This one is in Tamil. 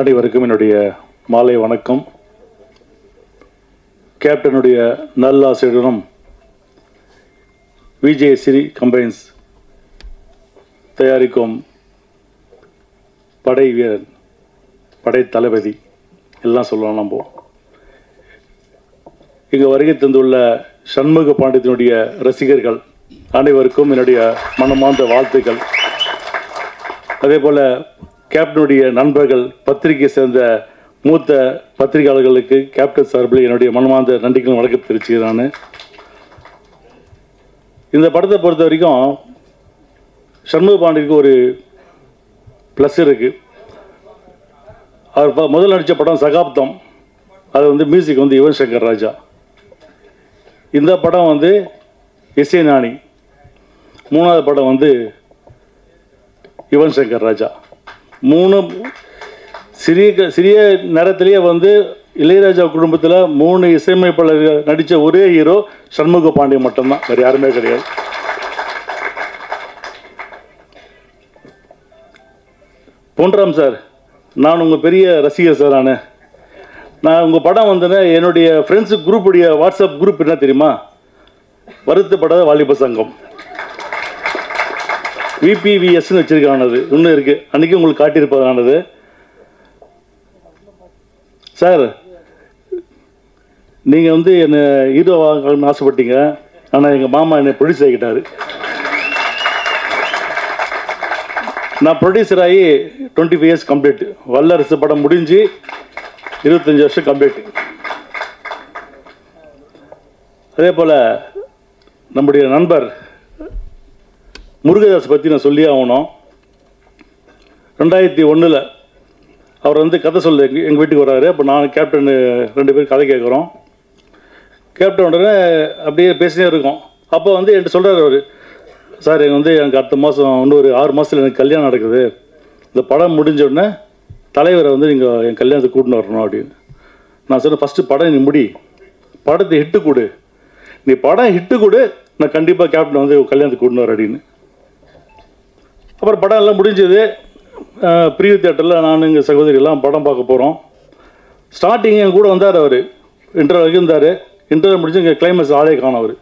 அனைவருக்கும் என்னுடைய மாலை வணக்கம். கேப்டனுடைய நல்லாசையுடனும் விஜய் சிறி கம்பைன்ஸ் தயாரிக்கும் படை வீரன் படை தளபதி எல்லாம் சொல்லலாம் நம்ம. இங்கு வருகை தந்துள்ள சண்முக பாண்டியத்தினுடைய ரசிகர்கள் அனைவருக்கும் என்னுடைய மனமார்ந்த வாழ்த்துக்கள். அதே போல் கேப்டனுடைய நண்பர்கள் பத்திரிகை சேர்ந்த மூத்த பத்திரிகையாளர்களுக்கு கேப்டன் சார்பில் என்னுடைய மனமார்ந்த நன்றிகளும் வழக்கம் தெரிவிச்சுக்கிறேன் நான். இந்த படத்தை பொறுத்த வரைக்கும் சண்முக பாண்டியருக்கு ஒரு ப்ளஸ் இருக்குது அவர் ப- முதல் நடித்த படம் சகாப்தம். அது வந்து மியூசிக் வந்து யுவன் சங்கர் ராஜா. இந்த படம் வந்து இசை நாணி மூணாவது படம் வந்து யுவன் சங்கர் ராஜா. மூணு சிறிய க- சிறிய நேரத்திலேயே வந்து இளையராஜா குடும்பத்தில் மூணு இசையமைப்பாளர்கள் நடித்த ஒரே ஹீரோ சண்முக பாண்டியன் மட்டும்தான். வேறு யாருமே கிடையாது. பொன்ராம் சார் நான் உங்கள் பெரிய ரசிகர் சார் நான் நான் உங்கள் படம் வந்தேன்னா என்னுடைய ஃப்ரெண்ட்ஸு குரூப்புடைய வாட்ஸ்அப் குரூப் என்ன தெரியுமா? வருத்தப்படாத வாலிப சங்கம். விபிவிஎஸ்ன்னு வச்சிருக்கானது. இன்னும் இருக்குது அன்றைக்கி உங்களுக்கு காட்டியிருப்பதானது. சார் நீங்கள் வந்து என்னை ஹீரோ ஆகணும்னு ஆசைப்பட்டீங்க. ஆனால் எங்கள் மாமா என்னை ப்ரொடியூஸ் ஆகிட்டார். நான் ப்ரொடியூசர் ஆகி டுவெண்ட்டி ஃபைவ் இயர்ஸ் கம்ப்ளீட் வல்லரசு படம் முடிஞ்சு இருபத்தஞ்சி வருஷம் கம்ப்ளீட் அதே போல் நம்முடைய நண்பர் முருகதாஸ் பற்றி நான் சொல்லி ஆகணும். ரெண்டாயிரத்தி ஒன்றில் அவர் வந்து கதை சொல்ல எங்கள் எங்கள் வீட்டுக்கு வராரு அப்போ நான் கேப்டன் ரெண்டு பேரும் கதை கேட்குறோம் கேப்டன் உடனே அப்படியே பேசினே இருக்கோம். அப்போ வந்து என்கிட்ட சொல்கிறார் அவர் சார் எனக்கு வந்து எனக்கு அடுத்த மாதம் இன்னும் ஒரு ஆறு மாதத்தில் எனக்கு கல்யாணம் நடக்குது. இந்த படம் முடிஞ்ச உடனே தலைவரை வந்து நீங்கள் என் கல்யாணத்தை கூட்டின்னு வரணும் அப்படின்னு. நான் சொன்னேன் ஃபஸ்ட்டு படம் நீ முடி. படத்தை ஹிட்டு கொடு. நீ படம் ஹிட்டு கொடு. நான் கண்டிப்பாக கேப்டன் வந்து கல்யாணத்துக்கு கூட்டின்னு வர அப்படின்னு. அப்புறம் படம் எல்லாம் முடிஞ்சது. பிரிவு தேட்டரில் நான் எங்கள் சகோதரிலாம் படம் பார்க்க போகிறோம் ஸ்டார்டிங் என் கூட வந்தார் அவர். இன்டர்வல் இருந்தார். இன்டர்வியூ முடிஞ்சு இங்கே கிளைமேக்ஸ் ஆளே காணும் அவர்.